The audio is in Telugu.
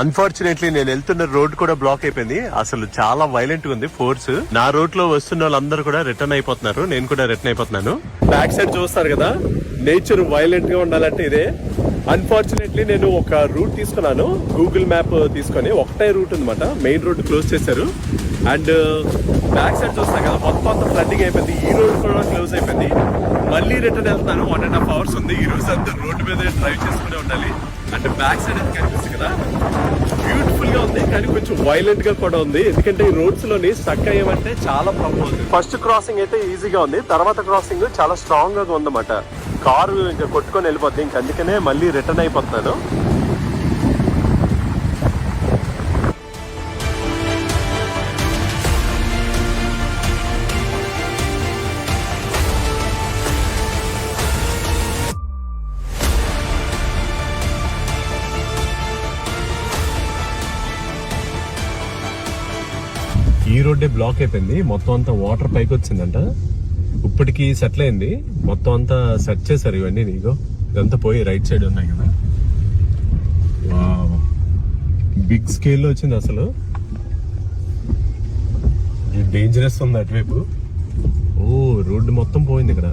అన్ఫార్చునేట్లీ నేను వెళ్తున్న రోడ్ కూడా బ్లాక్ అయిపోయింది. అసలు చాలా వైలెంట్గా ఉంది ఫోర్స్ నా రోడ్లో వస్తున్న వాళ్ళందరూ కూడా రిటర్న్ అయిపోతున్నారు. నేను కూడా రిటర్న్ అయిపోతున్నాను. బ్యాక్ సైడ్ చూస్తారు కదా నేచర్ వైలెంట్గా ఉండాలంటే ఇదే. అన్ఫార్చునేట్లీ నేను ఒక రూట్ తీసుకున్నాను. గూగుల్ మ్యాప్ తీసుకొని ఒకటే రూట్ అనమాట మెయిన్ రోడ్ క్లోజ్ చేశారు. అండ్ బ్యాక్ సైడ్ చూస్తాను కదా మొత్తం అంతా ఫ్లడ్డింగ్ అయిపోయింది. ఈ రోడ్ కూడా క్లోజ్ అయిపోయింది. మళ్ళీ రిటర్న్ వెళ్తాను వన్ అండ్ హాఫ్ అవర్స్ ఉంది. ఈ రోజు అంతా రోడ్డు మీద డ్రైవ్ చేసుకునే ఉండాలి. అంటే బ్యాక్ సైడ్ అయితే కనిపిస్తుంది కదా. బ్యూటిఫుల్గా ఉంది. కానీ కొంచెం వైలెంట్గా కూడా ఉంది. ఎందుకంటే ఈ రోడ్స్లోని స్టక్ అయ్యామంటే చాలా ప్రాబ్లం ఉంది ఫస్ట్ క్రాసింగ్ అయితే ఈజీగా ఉంది. తర్వాత క్రాసింగ్ చాలా స్ట్రాంగ్గా ఉందన్నమాట. కారు ఇంకా కొట్టుకొని వెళ్ళిపోద్ది. ఇంక అందుకనే మళ్ళీ రిటర్న్ అయిపోతున్నాను. ఈ రోడ్డే బ్లాక్ అయిపోయింది. మొత్తం అంతా వాటర్ పైకి వచ్చిందంట. ఇప్పటికి సెటిల్ అయింది. మొత్తం అంతా సెట్ చేశారు ఇవన్నీ నీకు. ఇదంతా పోయి రైట్ సైడ్ ఉన్నాయి కదా. బిగ్ స్కేల్లో వచ్చింది అసలు. డేంజరస్ ఉంది అటువైపు. ఓ రోడ్డు మొత్తం పోయింది ఇక్కడ.